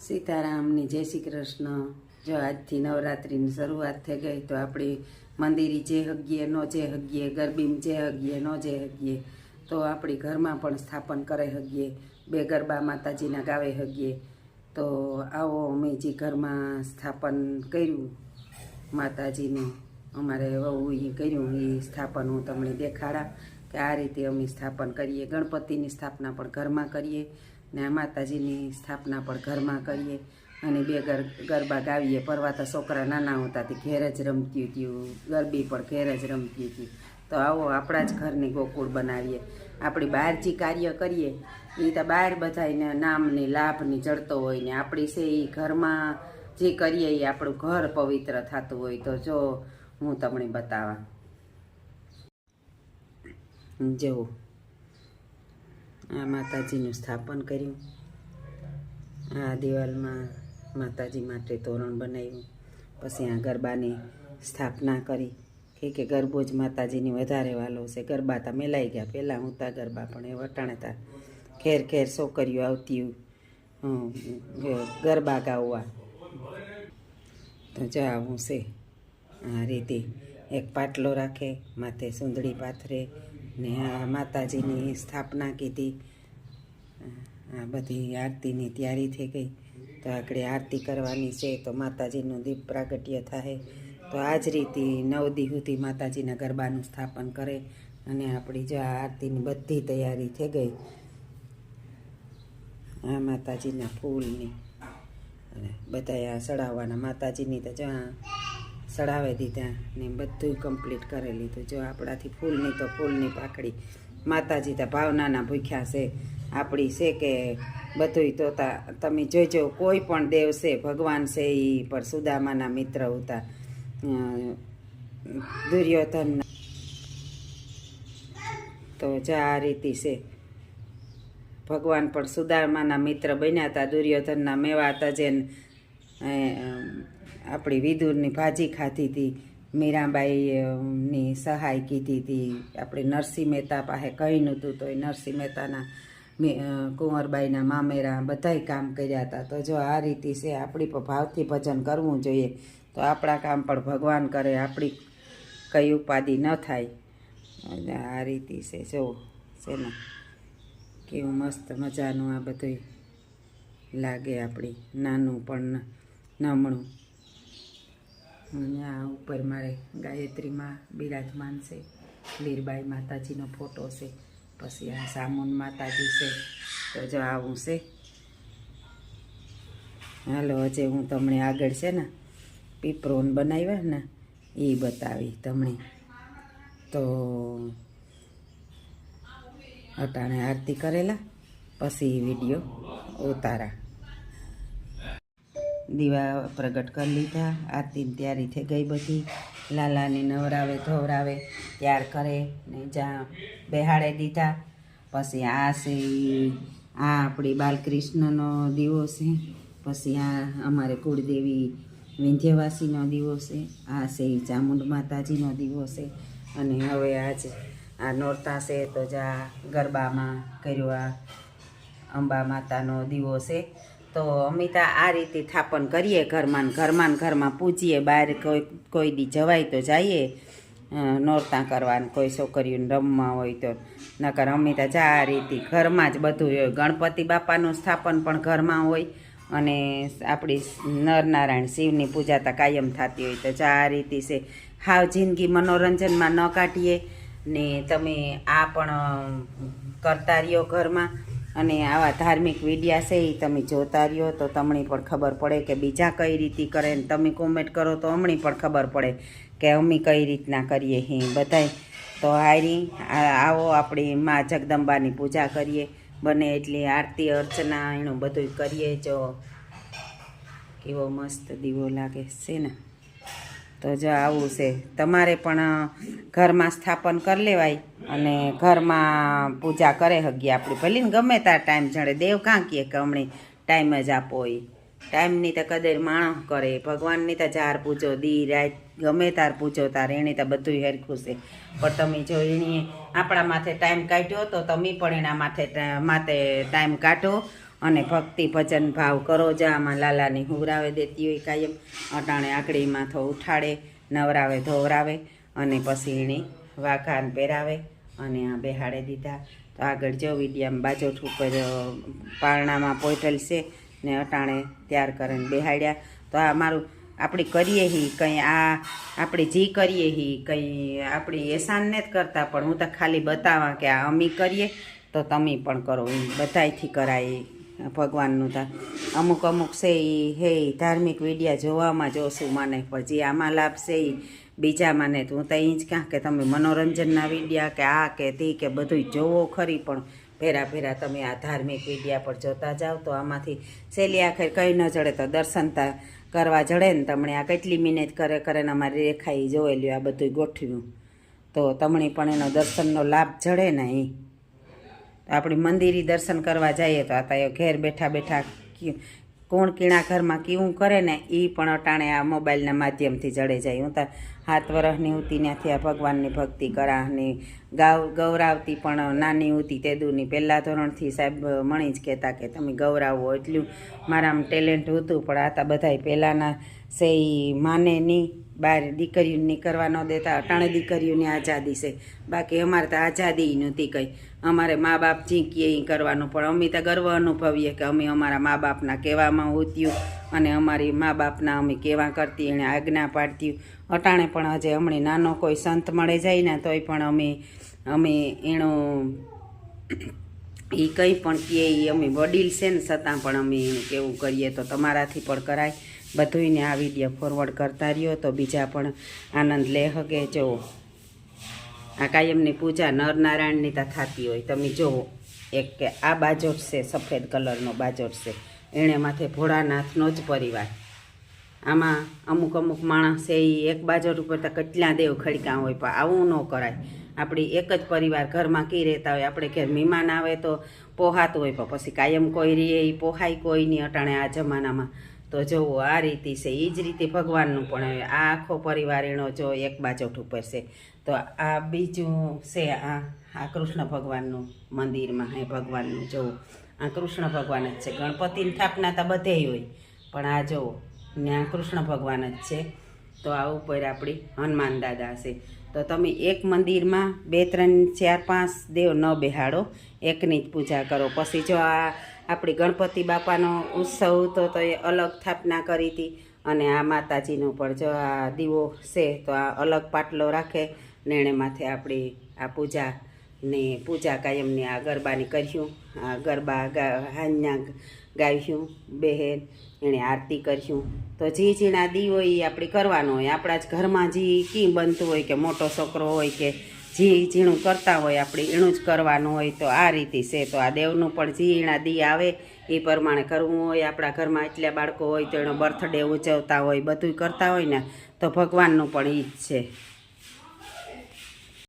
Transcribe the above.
સીતારામની જય શ્રી કૃષ્ણ. જો આજથી નવરાત્રિની શરૂઆત થઈ ગઈ તો આપણી મંદિરી જે હગીએ, નો જે હગીએ, ગરબીમાં જે હગીએ, નો જે હગીએ. તો આપણી ઘરમાં પણ સ્થાપન કરે હગીએ, બે ગરબા માતાજીના ગાવે હગીએ. તો આવો અમે જે ઘરમાં સ્થાપન કર્યું, માતાજીનું, અમારે વહુ એ કર્યું, એ સ્થાપન હું તમને દેખાડા કે આ રીતે અમે સ્થાપન કરીએ. ગણપતિની સ્થાપના પણ ઘરમાં કરીએ. ને આ માતાજીની સ્થાપના પણ ઘરમાં કરીએ અને બે ગર ગરબા ગાવીએ. પરવા તો છોકરા નાના હતા તે ઘેર જ રમતી હતી. ગરબી પણ ઘેર જ રમતી હતી. તો આવો આપણા જ ઘરની ગોકુળ બનાવીએ. આપણી બહાર જે કાર્ય કરીએ, એ તો બહાર બધાને નામની લાભની જડતો હોય ને આપણી છે એ ઘરમાં જે કરીએ એ આપણું ઘર પવિત્ર થતું હોય. તો જો હું તમને બતાવા. જુઓ. આ માતાજીનું સ્થાપન કર્યું. આ દિવાલમાં માતાજી માટે તોરણ બનાવ્યું. પછી આ ગરબાની સ્થાપના કરી. કે કે ગરબો જ માતાજીની વધારે વાલો છે. ગરબા તા મેલાઈ ગયા. પહેલાં હું તા ગરબા, પણ એ વટાણતા ઘેર ખેર છોકરીઓ આવતી ગરબા ગાવવા તો જાવું છે. આ રીતે એક પાટલો રાખે, માથે સુંદડી પાથરે ને આ માતાજીની સ્થાપના કીધી. આ બધી આરતીની તૈયારી થઈ ગઈ. તો આપણે આરતી કરવાની છે, તો માતાજીનું દીપ પ્રાગટ્ય થાય. તો આ જ રીતે નવ દી માતાજીના ગરબાનું સ્થાપન કરે અને આપણી જો આ આરતીની બધી તૈયારી થઈ ગઈ. આ માતાજીના ફૂલની. બધા આ સડાવવાના માતાજીની તો જો આ સડાવી દીધા ને બધું કમ્પ્લીટ કરી લીધું. જો આપણાથી ફૂલની તો ફૂલની પાકડી. માતાજી તો ભાવનાના ભૂખ્યા છે. આપણી છે કે બધુંય તો તા તમે જોજો કોઈ પણ દેવ છે ભગવાન છે એ પણ સુદામાના મિત્ર હતા દુર્યોધન. તો જા આ રીતિ છે. ભગવાન પણ સુદામાના મિત્ર બન્યા હતા દુર્યોધનના મેવા હતા અ, આપણી વિદુરની ભાજી ખાધી હતી, મીરાબાઈની સહાય કીધી હતી, આપણે નરસિંહ મહેતા પાસે કહી નહોતું તો એ નરસિંહ મહેતાના કુંવરબાઈના મામેરા બધાય કામ કર્યા હતા. તો જો આ રીતિ છે, આપણી પણ ભાવથી ભજન કરવું જોઈએ, તો આપણા કામ પણ ભગવાન કરે, આપણી કઈ ઉપાધિ ન થાય. આ રીતિ છે, જો છે ને કેવું મસ્ત મજાનું આ બધું લાગે આપણી નાનું પણ નમણું. આ ઉપર મારે ગાયત્રીમાં બિરાજમાન છે લીરબાઈ માતાજીનો ફોટો છે, પછી આ સામુન માતાજી છે, તો જો આવું છે. હાલો, હજે હું તમને આગળ છે ને, પીપરોન બનાવ્યા ને, એ બતાવી તમને. તો અટાણે આરતી કરેલા, પછી વીડિયો ઉતારા. દીવા પ્રગટ કરી લીધા આરતીની તૈયારી થઈ ગઈ બધી. લાલાને નવરાવે, ધોવરાવે, તૈયાર કરે ને જ્યાં બેહાડે દીધા. પછી આ છે, આ આપણી બાલકૃષ્ણનો દીવો છે. પછી આ અમારે કુળદેવી વિંધ્યવાસીનો દીવો છે. આ છે ચામુંડ માતાજીનો દીવો છે. અને હવે આજ આ નોરતા છે તો જા ગરબામાં કર્યો આ અંબા માતાનો દીવો છે. તો અમિતા આ રીતે થાપણ કરીએ ઘરમાં ઘરમાં ઘરમાં પૂજીએ. બહાર કોઈ કોઈ દી જવાય તો જઈએ. નોરતા કરવાનું કોઈ છોકરીઓને રમવા હોય તો. નકર અમિતા જા આ રીતે ઘરમાં જ બધું હોય. ગણપતિ બાપાનું સ્થાપન પણ ઘરમાં હોય અને આપણી નરનારાયણ શિવની પૂજા તો કાયમ થતી હોય તો જા આ રીતે છે. હાવ જિંદગી મનોરંજનમાં ન કાઢીએ ને તમે આ પણ કરતા રહ્યો ઘરમાં. અને આવા ધાર્મિક વિડિયા છે એ તમે જોતા રહ્યો તો તમને પણ ખબર પડે કે બીજા કઈ રીતે કરે ને તમે કોમેન્ટ કરો તો અમને પણ ખબર પડે કે અમે કઈ રીતના કરીએ હી બધાય. તો હારી આવો આપણી મા જગદંબાની પૂજા કરીએ. બને એટલી આરતી, અર્ચના એનું બધું કરીએ જો. કેવો મસ્ત દીવો લાગે છે ને. તો જો આવું છે. તમારે પણ ઘરમાં સ્થાપન કરી લેવાય અને ઘરમાં પૂજા કરે હગી આપણી. ભલે ગમે તાર ટાઈમ જડે. દેવ કાં કહે કે હમણાં ટાઈમ જ આપો એ ટાઈમની તો કદર માણસ કરે. ભગવાનની તો ઝાર પૂજો દી, રાત ગમે તાર પૂજો તાર, એણે તો બધું હેરખું છે. પણ તમે જો એની આપણા માથે ટાઈમ કાઢ્યો તો તમે પણ એના માથે માથે ટાઈમ કાઢો. અને ભક્તિ ભજન ભાવ કરો. જા આમાં લાલાની હુવરાવે દેતી હોય કાયમ. અટાણે આકડી માથો ઉઠાડે, નવરાવે, ધોવરાવે અને પછી એણે વાઘાન પહેરાવે અને આ બેહાડે દીધા. તો આગળ જો વિડીયામાં બાજોઠ ઉપર પારણામાં પોઈટલ છે ને અટાણે તૈયાર કરીને બેહાડ્યા. તો આ મારું, આપણે કરીએ હી કંઈ, આ આપણે જી કરીએ હી કંઈ, આપણી એસાનને જ કરતા. પણ હું તો ખાલી બતાવા કે આ અમી કરીએ, તો તમે પણ કરો. એ બધાયથી કરાય ભગવાનનું તા અમુક અમુક છે એ હે ધાર્મિક વિડીયા જોવામાં જોશું મને. જે આમાં લાભ છે એ બીજા મને હું તો અહીં જ કાં કે તમે મનોરંજનના વિડીયા કે આ કે તે કે બધું જોવો ખરી પણ ભેરા ભેરા તમે આ ધાર્મિક વિડીયા પર જોતા જાઓ તો આમાંથી છેલ્લી આખરે કંઈ ન જડે તો દર્શન તા કરવા જડે ને તમને આ કેટલી મિનિટ કરે કરે ને અમારી એ જોયેલી આ બધું ગોઠવ્યું. તો તમને પણ એનો દર્શનનો લાભ જડે ને અહીં આપણી મંદિરી દર્શન કરવા જઈએ તો આ ઘેર બેઠા બેઠા કોણ કીણા ઘરમાં કેવું કરે ને એ પણ અટાણે આ મોબાઈલના માધ્યમથી જડે જાય. હું તો હાથ વરસની ઉતી ત્યાંથી આ ભગવાનની ભક્તિ કરાની ગાવ, ગૌરાવતી પણ નાની ઉતી દૂરની. પહેલાં ધોરણથી સાહેબ મણી જ કહેતા કે તમે ગૌરાવો એટલું મારામાં ટેલેન્ટ હતું, પણ આ તો બધાય પહેલાંના છે માને નહીં બહાર દીકરીઓને નીકળવા ન દેતા, અટાણે દીકરીઓની આઝાદી છે. બાકી અમારે તો આઝાદી નહોતી કંઈ. અમારે મા બાપ જી એ કરવાનું, પણ અમે તો ગર્વ અનુભવીએ કે અમે અમારા મા બાપના કહેવામાં ઉત્યું. અને અમારી મા બાપના અમે કેવા કરતી, એણે આજ્ઞા પાડતી. અટાણે પણ હજે હમણાં નાનો કોઈ સંત મળે જાય ને તોય પણ અમે અમે એનો એ કંઈ પણ કહે એ અમે વડીલ છે ને છતાં પણ અમે એનું કેવું કરીએ તો તમારાથી પણ કરાય. બધુંયને આ વીડિયો ફોરવર્ડ કરતા રહ્યો તો બીજા પણ આનંદ લે હગે જુઓ આ કાયમની પૂજા નરનારાયણની તો થતી હોય. તમે જુઓ, એક કે આ બાજોટ છે, સફેદ કલરનો બાજોટ છે. એણે માથે ભોળાનાથનો જ પરિવાર. આમાં અમુક અમુક માણસ એ એક બાજર ઉપર તો કેટલા દેવ ખડકા હોય, પણ આવું ન કરાય. આપણી એક જ પરિવાર ઘરમાં કી રહેતા હોય, આપણે ઘેર મહેમાન આવે તો પોહાતું હોય, પણ પછી કાયમ કોઈ રીએ એ પોહાય કોઈ નહીં અટાણે આ જમાનામાં. તો જોવો, આ રીતે છે એ જ રીતે ભગવાનનું પણ આ આખો પરિવાર એનો જો એક બાજોટ ઉપર છે. તો આ બીજું છે, આ આ કૃષ્ણ ભગવાનનું મંદિરમાં હે ભગવાનનું, જોવું. આ કૃષ્ણ ભગવાન જ છે. ગણપતિની સ્થાપના તો બધે હોય. પણ આ જુઓ આ કૃષ્ણ ભગવાન જ છે. તો આ ઉપર આપણી હનુમાન દાદા છે. તો તમે એક મંદિરમાં બે, ત્રણ, ચાર, પાંચ દેવ ન બેહાડો. એકની જ પૂજા કરો. પછી જો આ આપણી ગણપતિ બાપાનો ઉત્સવ તો તો એ અલગ સ્થાપના કરી હતી અને આ માતાજીનો પણ જો આ દીવો છે, તો આ અલગ પાટલો રાખે ને એણે માથે આપણી આ પૂજા ને પૂજા કાયમને આ ગરબાની કર્યું આ ગરબા હાંજના ગાવ્યું બહેન, એણે આરતી કર્યું તો જે ઝીણા દી હોય એ આપણે કરવાનો હોય. આપણા જ ઘરમાં જે કી બનતું હોય કે મોટો છોકરો હોય કે જે ઝીણું કરતા હોય, આપણે એનું જ કરવાનું હોય તો આ રીતે છે. તો આ દેવનું પણ ઝીણા દી આવે. એ પ્રમાણે કરવું હોય. આપણા ઘરમાં એટલા બાળકો હોય તો એનો બર્થડે ઉજવતા હોય બધું કરતા હોય ને, તો ભગવાનનું પણ એ જ છે.